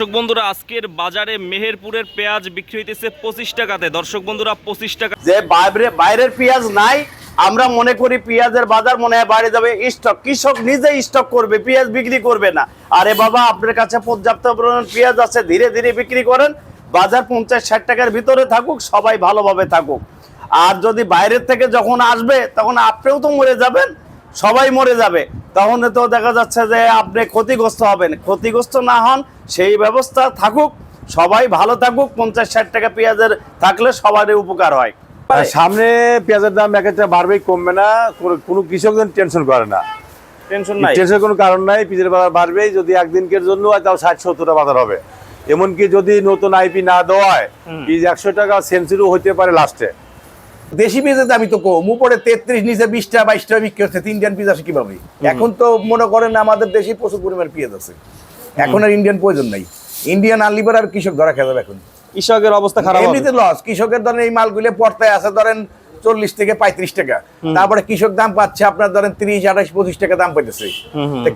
দর্শক বন্ধুরা, আজকের বাজারে মেহেরপুরের পেঁয়াজ বিক্রি হইতেছে পঁচিশ টাকাতে। দর্শক বন্ধুরা, পঁচিশ টাকা যে বাইরে বাইরের পেঁয়াজ নাই, আমরা মনে করি পেঁয়াজের বাজার মনে হয় বাইরে যাবে। স্টক কৃষক নিজে স্টক করবে, পেঁয়াজ বিক্রি করবে না। আরে বাবা, আপনার কাছে পর্যাপ্ত পরিমাণ পেঁয়াজ আছে, ধীরে ধীরে বিক্রি করেন। বাজার পঞ্চাশ ষাট টাকার ভিতরে থাকুক, সবাই ভালোভাবে থাকুক। আর যদি বাইরের থেকে যখন আসবে, তখন আপনিও তো মরে যাবেন, সবাই মরে যাবে। তখন তো দেখা যাচ্ছে যে আপনি ক্ষতিগ্রস্ত হবেন। ক্ষতিগ্রস্ত না হন সেই ব্যবস্থা থাকুক সবাই ভালো থাকুক পঞ্চাশ ষাট টাকা পেঁয়াজের থাকলে সবারই উপকার হয়। সামনে পেঁয়াজের দাম এক একটা বাড়বেই কমবে না কোনো- কৃষক যেন টেনশন করে না। টেনশন নাই। টেনশনের কোনো কারণ নাই পেঁয়াজের বাজার বাড়বেই যদি একদিনকের জন্য হয় তাও ষাট সত্তরটা বাজার হবে। এমনকি যদি নতুন আইপি না দেওয়ায় পিস একশো টাকা সেঞ্চুরিও হইতে পারে লাস্টে। দেশি পেঁয়াজের দামই তো কম। উপরে তেত্রিশ নিচে বিশটা বাইশটা বিক্রি হচ্ছে। ইন্ডিয়ান পেঁয়াজ আছে কীভাবে? এখন তো মনে করেন আমাদের দেশে প্রচুর পরিমাণ পেঁয়াজ আছে। এখন আর ইন্ডিয়ান প্রয়োজন নাই। ইন্ডিয়ান আনলিবার আর কৃষক ধরা খেয়ে যাবে এখন। কৃষকের অবস্থা খারাপ এমনিতে লস কৃষকের ধরেন এই মালগুলো পর্তায় আছে ধরেন চল্লিশ থেকে পঁয়ত্রিশ টাকা। তারপরে কৃষক দাম পাচ্ছে আপনার ধরেন তিরিশ আঠাশ পঁচিশ টাকা দাম পাইতেছে।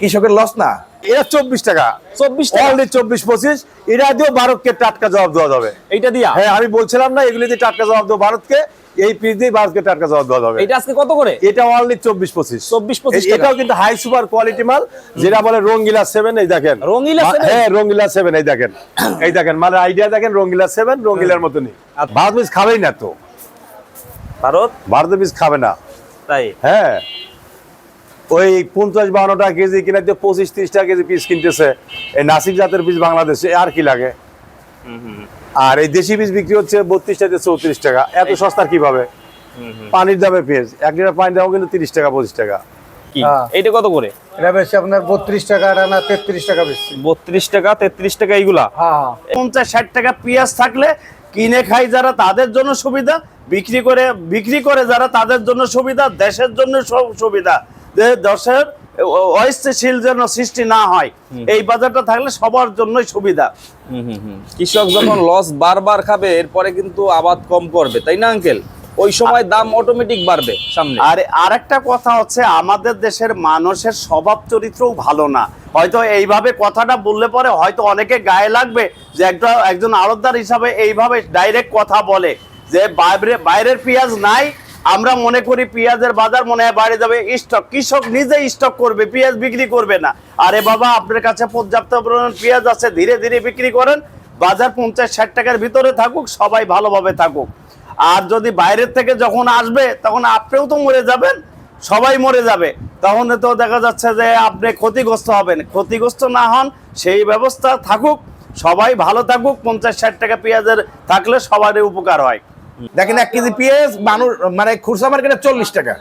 কৃষকের লস না? এটা চব্বিশ টাকা। চব্বিশ টাকা? অনলি চব্বিশ পঁচিশ। এটা দিয়েও ভারতকে টাটকা জবাব দেওয়া যাবে। এইটা দিয়া? হ্যাঁ আমি বলছিলাম না এগুলি দিয়ে টাটকা জবাব দেবো ভারতকে এই পিস দিয়ে টাটকা জবাব দেওয়া যাবে। এটা আজকে কত করে? এটা অনলি চব্বিশ পঁচিশ। 24 25 টাকা। এটাও কিন্তু হাই সুপার কোয়ালিটি মাল যেটা বলে রঙ্গিলা সেভেন এই দেখেন। 7? হ্যাঁ রঙ্গিলা সেভেন এই দেখেন। এই দেখেন মানে আইডিয়া দেখেন রঙ্গিলা সেভেন রঙ্গিলার মতনই। ভারত বীজ খাবেই না তো। ভারত? ভারত বীজ খাবে না। তাই? হ্যাঁ। ওই পঞ্চাশ বাউন্ন টাকা কেজি কিনা দিয়ে পঁচিশ ত্রিশ টাকা কেজি পিস কিনতেছে এই নাসিক জাতের বীজ বাংলাদেশে আর কি লাগে? আর এই দেশি বীজ বিক্রি হচ্ছে বত্রিশ টাকা চৌত্রিশ টাকা। এত সস্তার কীভাবে? পানির দামে পেঁয়াজ। এক লিটার পানির দাম কিন্তু তিরিশ টাকা পঁচিশ টাকা। হ্যাঁ। এইটা কত করে? এটা বেশি আপনার বত্রিশ টাকা এটা না তেত্রিশ টাকা বেশি। বত্রিশ টাকা তেত্রিশ টাকা এইগুলা? হ্যাঁ। পঞ্চাশ ষাট টাকা পেঁয়াজ থাকলে কিনে খাই যারা তাদের জন্য সুবিধা বিক্রি করে বিক্রি করে যারা তাদের জন্য সুবিধা দেশের জন্য সব সুবিধা। যে দেশের অস্থিতিশীল যেন সৃষ্টি না হয় এই বাজারটা থাকলে সবার জন্যই সুবিধা। কৃষক যখন লস বারবার খাবে এরপরে কিন্তু আবাদ কম করবে তাই না আঙ্কেল ওই সময় দাম অটোমেটিক বাড়বে সামনে। আর আরেকটা কথা হচ্ছে, আমাদের দেশের মানুষের স্বভাব চরিত্রও ভালো না। হয়তো এইভাবে কথাটা বললে পরে হয়তো অনেকে গায়ে লাগবে যে একটা, একজন আড়তদার হিসাবে এইভাবে ডাইরেক্ট কথা বলে, যে বাইরে, বাইরের পেঁয়াজ নাই, আমরা মনে করি পেঁয়াজের বাজার মনে হয় বাইরে যাবে। স্টক, কৃষক নিজে স্টক করবে, পেঁয়াজ বিক্রি করবে না। আরে বাবা, আপনার কাছে পর্যাপ্ত পরিমাণ পেঁয়াজ আছে, ধীরে ধীরে বিক্রি করেন। বাজার পঞ্চাশ ষাট টাকার ভিতরে থাকুক, সবাই ভালোভাবে থাকুক। আর যদি বাইরের থেকে যখন আসবে তখন আপনিও তো মরে যাবেন সবাই মরে যাবে। তখন তো দেখা যাচ্ছে যে আপনি ক্ষতিগ্রস্ত হবেন। ক্ষতিগ্রস্ত না হন সেই ব্যবস্থা থাকুক সবাই ভালো থাকুক পঞ্চাশ ষাট টাকা পেঁয়াজের থাকলে সবারই উপকার হয়। দেখেন এক কেজি পেঁয়াজ মানুষ মানে খুচরা মার্কেটে চল্লিশ টাকা।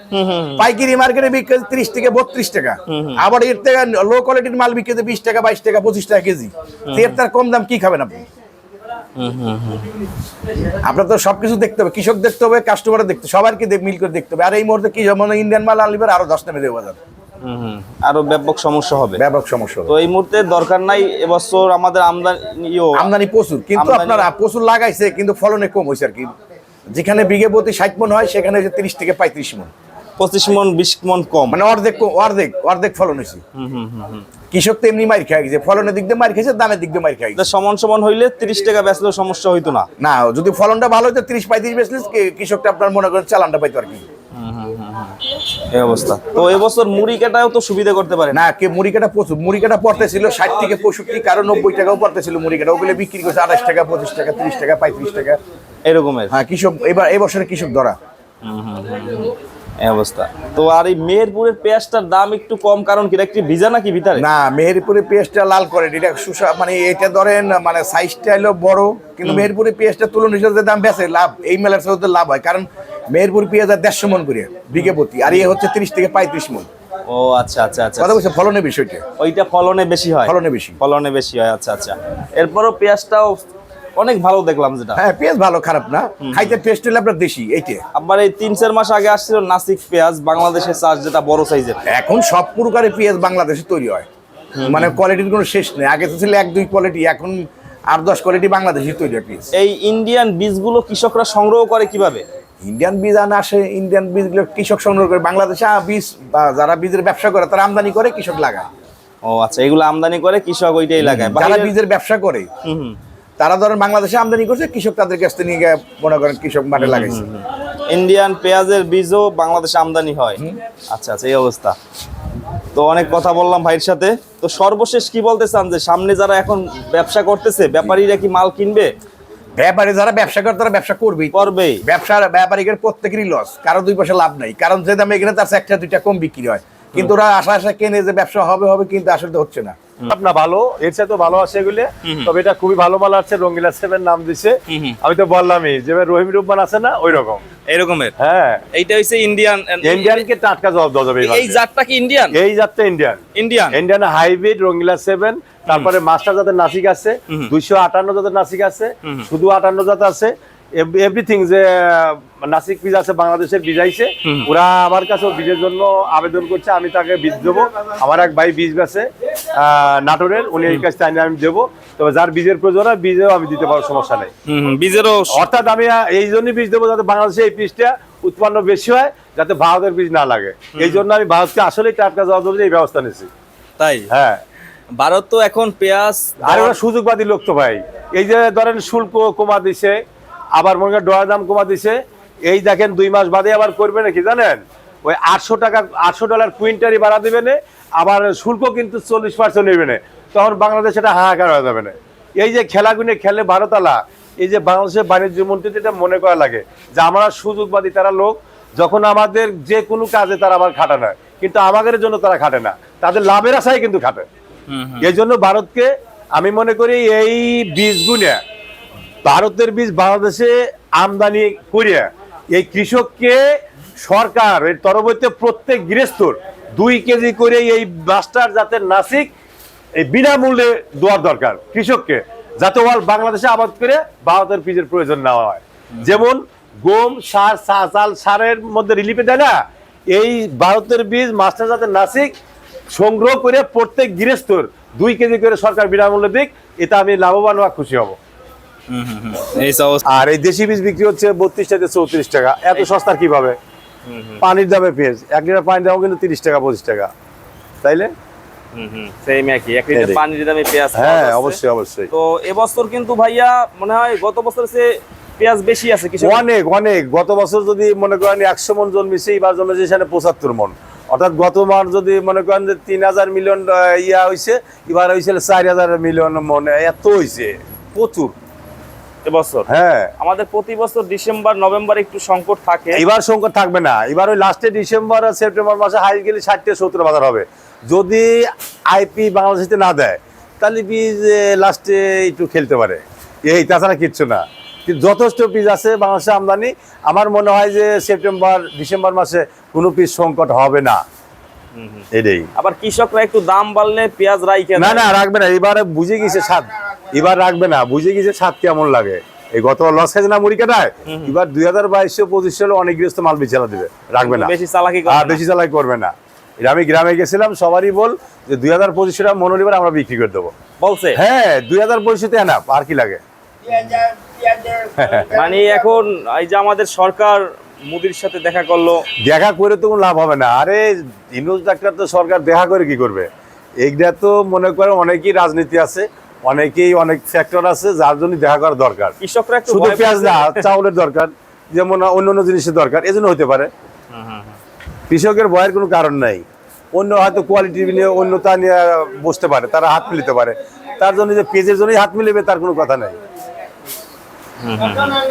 পাইকারি মার্কেটে বিক্রি ত্রিশ থেকে বত্রিশ টাকা। আবার এর থেকে লো কোয়ালিটির মাল বিক্রি বিশ টাকা বাইশ টাকা পঁচিশ টাকা কেজি। এর তার কম দাম কি খাবেন আপনি? আপনার তো সবকিছু দেখতে হবে কৃষক দেখতে হবে কাস্টমার দেখতে সবাইকে মিল করে দেখতে হবে। আর এই মুহূর্তে কি মানে ইন্ডিয়ান মাল আনলিবার আরও দশ নামে দেবো বাজার আরও ব্যাপক সমস্যা হবে। ব্যাপক সমস্যা তো এই মুহূর্তে দরকার নাই এবছর আমাদের আমদানিও আমদানি প্রচুর কিন্তু আপনারা প্রচুর লাগাইছে কিন্তু ফলনে কম হয়েছে আর কি। যেখানে বিঘে প্রতি ষাট মন হয় সেখানে তিরিশ থেকে পঁয়ত্রিশ মন। পঁচিশ মন বিশ মন কম। মানে অর্ধেক অর্ধেক অর্ধেক ফলন হয়েছে। কৃষক তো এমনি মার খেয়ে গেছে ফলনের দিক দিয়ে মার খেয়েছে দামের দিক দিয়ে মার খেয়ে গেছে। সমান সমান হইলে তিরিশ টাকা বেচলেও সমস্যা হইতো না। না যদি ফলনটা ভালো হতো তিরিশ পঁয়ত্রিশ বেচলে কৃষকটা আপনার মনে করেন চালানটা পাইতো আর কি। এই অবস্থা। তো এবছর মুড়ি কাটাও তো সুবিধা করতে পারে না। কে মুড়ি কাটা প্রচুর মুড়ি কাটা পড়তে ষাট থেকে পঁয়ষট্টি কারও নব্বই টাকাও পড়তে ছিল মুড়ি কাটা। ওগুলো বিক্রি করছে আঠাশ টাকা পঁচিশ টাকা তিরিশ টাকা পঁয়ত্রিশ টাকা। এরকমের। হ্যাঁ কৃষক এবার এই বছরে কৃষক ধরা। এই অবস্থা। তো আর এই মেহেরপুরের পেঁয়াজটার দাম একটু কম কারণ কি একটু ভিজা নাকি ভিতরে? না মেহেরপুরে পেঁয়াজটা লাল করে এটা সুসা মানে এটা ধরেন মানে সাইজটা হলো বড় কিন্তু মেহেরপুরে পেঁয়াজটা তুলনা হিসেবে দাম বেশি লাভ এই মেলার সাথে লাভ হয় কারণ মেহেরপুর পেঁয়াজ আর দেড়শো মন করে বিঘে প্রতি আর ইয়ে হচ্ছে তিরিশ থেকে পঁয়ত্রিশ মন। ও আচ্ছা আচ্ছা আচ্ছা। কথা বলছে ফলনের বিষয়টা? ওইটা ফলনে বেশি হয়? ফলনে বেশি। ফলনে বেশি হয় আচ্ছা আচ্ছা। এরপরও পেঁয়াজটাও অনেক ভালো দেখলাম যেটা। হ্যাঁ পেঁয়াজ ভালো খারাপ না। খাইতে টেস্ট হলে আপনার দেশি এইটা। আবার এই তিন চার মাস আগে আসছিল নাসিক পেঁয়াজ বাংলাদেশের চাষ যেটা বড় সাইজের। এখন সব প্রকারের পেঁয়াজ বাংলাদেশে তৈরি হয়। মানে কোয়ালিটির কোনো শেষ নেই। আগে তো ছিল এক দুই কোয়ালিটি এখন আর দশ কোয়ালিটি বাংলাদেশে তৈরি হয় পেঁয়াজ। এই ইন্ডিয়ান বীজগুলো কৃষকরা সংগ্রহ করে কীভাবে? ইন্ডিয়ান বীজ আনা আসে ইন্ডিয়ান বীজগুলো কৃষক সংগ্রহ করে। বাংলাদেশে বীজ বা যারা বীজের ব্যবসা করে তারা আমদানি করে কৃষক লাগায়। ও আচ্ছা এগুলো আমদানি করে কৃষক ওইটাই লাগায়। যারা বীজের ব্যবসা করে হুম। তারা ধরেন বাংলাদেশে আমদানি করছে কৃষক তাদের কাছ থেকে নিয়ে গিয়ে মনে করেন কৃষক মাঠে লাগাইছে। ইন্ডিয়ান পেঁয়াজের বীজও বাংলাদেশে আমদানি হয়। আচ্ছা আচ্ছা এই অবস্থা। তো অনেক কথা বললাম ভাইয়ের সাথে। তো সর্বশেষ কি বলতে চান যে সামনে যারা এখন ব্যবসা করতেছে ব্যাপারীরা কি মাল কিনবে? ব্যাপারী যারা ব্যবসা করে তারা ব্যবসা করবেই। করবেই। ব্যবসার ব্যাপারীদের প্রত্যেকেরই লস কারও দুই পয়সা লাভ নাই। কারণ যে দামে এখানে তার একটা দুইটা কম বিক্রি হয়। কিন্তু ওরা আশা আশা কেনে যে ব্যবসা হবে হবে কিন্তু আসলে হচ্ছে না। না ভালো এর সাথে ভালো আছে এগুলো। তবে এটা খুবই ভালো মাল আছে রঙ্গিলা সেভেন নাম দিছে। আমি তো বললামই যে রহিম রুব্বান আছে না ওই রকম এরকমের হ্যাঁ। এইটা হচ্ছে ইন্ডিয়ান টাটকা জবাব দেওয়া যাবে এই এই জাতটা কি ইন্ডিয়ান এই জাতটা Indian Indian Indian hybrid Rangila seven তারপরে মাস্টার জাতের নাসিক আছে দুইশো আটান্ন জাতের নাসিক আছে শুধু আটান্ন জাত আছে এভরিথিং যে নাসিক পিজ আছে বাংলাদেশের বীজ আইছে ওরা আমার কাছে বীজের জন্য আবেদন করছে আমি তাকে বীজ দেবো। আমার এক ভাই বীজ আছে নাটোরের উনি এই কাছ থেকে আমি দেবো। তবে যার বীজের প্রয়োজন হয় বীজেও আমি দিতে পারব সমস্যা নেই। বীজেরও অর্থাৎ আমি এই জন্যই বীজ দেবো যাতে বাংলাদেশে এই বীজটা উৎপন্ন বেশি হয় যাতে ভারতের বীজ না লাগে। এই জন্য আমি ভারতকে আসলেই টাটকা জবাব দেবো এই ব্যবস্থা নিয়েছি। তাই? হ্যাঁ। ভারত তো এখন পেঁয়াজ আর ওরা সুযোগবাদী লোক তো ভাই। এই যে ধরেন শুল্ক কমা দিছে আবার মনে করেন ডলার দাম কমা দিছে। এই দেখেন দুই মাস বাদে আবার করবে নাকি জানেন? ওই আটশো টাকা আটশো ডলার কুইন্টারি বাড়া দেবে না আবার শুল্ক কিন্তু চল্লিশ পার্সেন্ট নেবে না। তখন বাংলাদেশ এটা হাহাকার হয়ে যাবে না। এই যে খেলাগুলো খেলে ভারতালা এই যে বাংলাদেশের বাণিজ্য মন্ত্রী এটা মনে করা লাগে যে আমরা সুযোগবাদী তারা লোক যখন আমাদের যে কোনো কাজে তারা আবার খাটে না। কিন্তু আমাদের জন্য তারা খাটে না। তাদের লাভের আশায় কিন্তু খাটে। এই জন্য ভারতকে আমি মনে করি এই বীজগুলো ভারতের বীজ বাংলাদেশে আমদানি করিয়া এই কৃষককে সরকার, এর তরবইতে প্রত্যেক গৃহস্থর দুই কেজি করে এই মাস্টার জাতের নাসিক, এই বিনামূল্যে দেওয়ার দরকার কৃষককে, যাতে ওয়াল বাংলাদেশে আবাদ করে ভারতের বীজের প্রয়োজন না হয়। যেমন গম, সার, চা- চাল, সারের মধ্যে রিলিফে দেয় না, এই ভারতের বীজ মাস্টার জাতের নাসিক সংগ্রহ করে প্রত্যেক গৃহস্থর দুই কেজি করে সরকার বিনামূল্যে দিক, এটা আমি লাভবান হওয়া খুশি হব। আর এই দেশি বীজ বিক্রি হচ্ছে বত্রিশ টাকা চৌত্রিশ টাকা। এত সস্তার কীভাবে? পানির দামে পেঁয়াজ। এক লিটার পানির দাম কিন্তু তিরিশ টাকা পঁচিশ টাকা। তাইলে? হ্যাঁ অবশ্যই অবশ্যই। তো এবছর কিন্তু ভাইয়া মনে হয় গত বছর সে পেঁয়াজ বেশি আছে কিছু? অনেক অনেক। গত বছর যদি মনে করেন একশো মন জন্মেছে এবার জন্মেছে সেখানে পঁচাত্তর মন। অর্থাৎ গত মাস যদি মনে করেন যে তিন হাজার মিলিয়ন ইয়া হয়েছে এবার হয়েছিল চার হাজার মিলিয়ন মন। এত হয়েছে প্রচুর। এবছর। হ্যাঁ। আমাদের প্রতি বছর ডিসেম্বর নভেম্বর একটু সংকট থাকে। এবার সংকট থাকবে না। এবার ওই লাস্টে ডিসেম্বর আর সেপ্টেম্বর মাসে হাই গেলে ষাট থেকে সত্তর বাজার হবে। যদি আইপি বাংলাদেশে না দেয় তাহলে বীজ লাস্টে একটু খেলতে পারে? এই তাছাড়া কিচ্ছু না। কিন্তু যথেষ্ট পিস আছে বাংলাদেশে আমদানি। আমার মনে হয় যে সেপ্টেম্বর ডিসেম্বর মাসে কোনো পিস সংকট হবে না। এটাই। আবার কৃষকরা একটু দাম বাড়লে পেঁয়াজ রাইকে না না রাখবে না। এবারে বুঝে গেছে স্বাদ এবার রাখবে না। বুঝে গেছে স্বাদ কেমন লাগে। এই গত লস খাইছে না মুড়ি কাটায়? এবার দুই হাজার বাইশশো পঁচিশ সালে অনেক গৃহস্থ মাল বেচালা দিবে। রাখবে না। বেশি চালাকি আর বেশি চালাই করবে না। এটা আমি গ্রামে গেছিলাম সবারই বল যে দুই হাজার পঁচিশশো টাকা মনোলিবার আমরা বিক্রি করে দেবো। বলছে? হ্যাঁ দুই হাজার পঁচিশশোতে এনা আর কি লাগে? মানে এখন এই যে আমাদের সরকার মোদির সাথে দেখা করল। দেখা করে তো লাভ হবে না। আরে ইনুজ ডাক্তার তো সরকার দেখা করে কি করবে? এইটা তো মনে করে অনেকই রাজনীতি আছে। অনেকেই অনেক ফ্যাক্টর আছে যার জন্য দেখা করা দরকার। কৃষকরা শুধু পেঁয়াজ না চাউলের দরকার যেমন অন্য অন্য জিনিসের দরকার এজন্য হতে পারে। কৃষকের ভয়ের কোনো কারণ নাই। অন্য হয়তো কোয়ালিটি নিয়ে অন্যতা নিয়ে বসতে পারে তারা হাত মিলিতে পারে। তার জন্য যে পেঁয়াজের জন্যই হাত মিলিবে তার কোনো কথা নাই।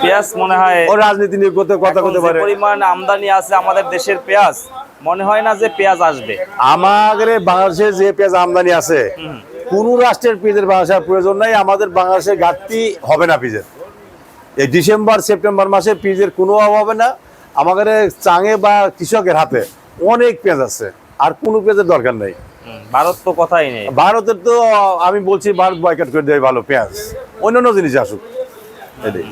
পেঁয়াজ মনে হয় ও রাজনীতি নিয়ে কত কথা করতে পারে। পরিমাণ আমদানি আছে আমাদের দেশের পেঁয়াজ মনে হয় না যে পেঁয়াজ আসবে। আমাদের বাংলাদেশে যে পেঁয়াজ আমদানি আছে কোন রাষ্ট্রের পেঁয়াজের বাংলাদেশের প্রয়োজন নাই আমাদের বাংলাদেশের ঘাটতি হবে না পেঁয়াজের এই ডিসেম্বর সেপ্টেম্বর মাসে পেঁয়াজের কোনো অভাব হবে না। আমাদের চাঙে বা কৃষকের হাতে অনেক পেঁয়াজ আছে আর কোনো পেঁয়াজের দরকার নেই। ভারত তো কথাই নেই। ভারতের তো আমি বলছি ভারত বয়কট করে দেয় ভালো পেঁয়াজ। অন্যান্য জিনিস আসুক। এটাই।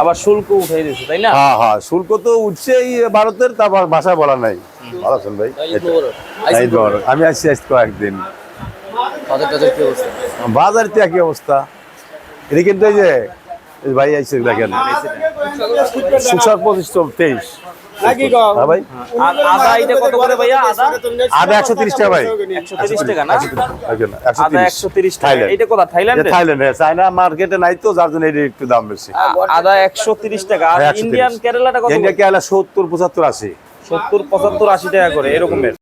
আবার শুল্ক উঠে দিয়েছে তাই না? হ্যাঁ হ্যাঁ শুল্ক তো উঠছে এই ভারতের তারপর ভাষায় বলা নাই। ভালো আছেন ভাই? আমি আসছি আজ কয়েকদিন। বাজার তো একই অবস্থা? এটা কিন্তু এই যে ভাই আইসে দেখেন। সুসার পঁচিশ তেইশ। হ্যাঁ ভাই। আদা এটা কত করে ভাইয়া? আদা? আদা একশো তিরিশ টাকা ভাই। একশো তিরিশ টাকা আদা একশো তিরিশ এটা কোথা থাইল্যান্ডে? থাইল্যান্ডে। চায়না মার্কেটে নাই তো যার জন্য এটা একটু দাম বেশি। আদা একশো তিরিশ টাকা। আর হ্যাঁ, 130 ইন্ডিয়ান কেরালাটা ইন্ডিয়া কেলা সত্তর পঁচাত্তর আশি। সত্তর পঁচাত্তর আশি টাকা করে এরকমের।